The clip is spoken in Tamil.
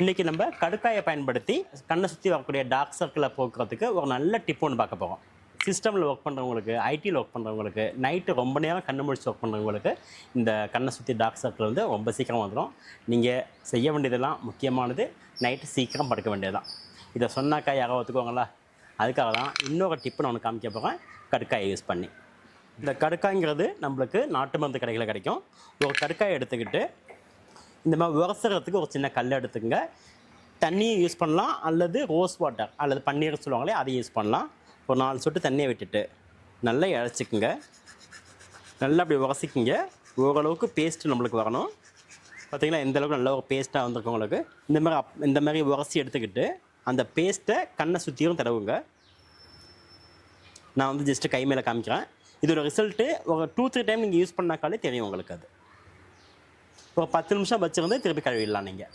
இன்றைக்கி நம்ம கடுக்காயை பயன்படுத்தி கண்ணை சுற்றி வரக்கூடிய டார்க் சர்க்கிளை போக்குறதுக்கு ஒரு நல்ல டிப் ஒன்று பார்க்க போகிறோம் சிஸ்டமில் ஒர்க் பண்ணுறவங்களுக்கு ஐடியில் ஒர்க் பண்ணுறவங்களுக்கு நைட்டு ரொம்ப நேரம் கண்ணு முடிச்சு ஒர்க் பண்ணுறவங்களுக்கு இந்த கண்ணை சுற்றி டார்க் சர்க்கிள் வந்து ரொம்ப சீக்கிரம் வந்துடும் நீங்கள் செய்ய வேண்டியதெல்லாம் முக்கியமானது நைட்டு சீக்கிரம் படுக்க வேண்டியதுதான். இதை சொன்னாக்கா யாரோ ஒத்துக்குவாங்களா? அதுக்காக தான் இன்னொரு டிப்பு நான் ஒன்று காமிக்க போகிறேன் கடுக்காயை யூஸ் பண்ணி. இந்த கடுக்காய்ங்கிறது நம்மளுக்கு நாட்டு மருந்து கடைகளில் கிடைக்கும். ஒரு கடுக்காயை எடுத்துக்கிட்டு இந்த மாதிரி உரசுறதுக்கு ஒரு சின்ன கல் எடுத்துக்கங்க. தண்ணியை யூஸ் பண்ணலாம். அல்லது ரோஸ் வாட்டர் அல்லது பன்னீர் சொல்லுவாங்களே அதை யூஸ் பண்ணலாம். ஒரு நாலு சொட்டு தண்ணியை விட்டுட்டு நல்லா இழைச்சிக்குங்க நல்லா அப்படி உரசிக்குங்க. ஓரளவுக்கு பேஸ்ட் நம்மளுக்கு வரணும். பார்த்திங்கன்னா எந்த அளவுக்கு நல்ல ஒரு பேஸ்ட்டாக வந்திருக்கு உங்களுக்கு. இந்த மாதிரி அப் இந்த மாதிரி உரசி எடுத்துக்கிட்டு அந்த பேஸ்ட்டை கண்ணை சுற்றியும் தடவுங்க. நான் வந்து ஜஸ்ட்டு கை மேலே காமிக்கிறேன். இதோட ரிசல்ட்டு ஒரு டூ த்ரீ டைம் நீங்கள் யூஸ் பண்ணாக்காலே தெரியும் உங்களுக்கு அது. ஒரு பத்து நிமிஷம் வச்சுருந்து திருப்பி கழுவிடலாம் நீங்கள்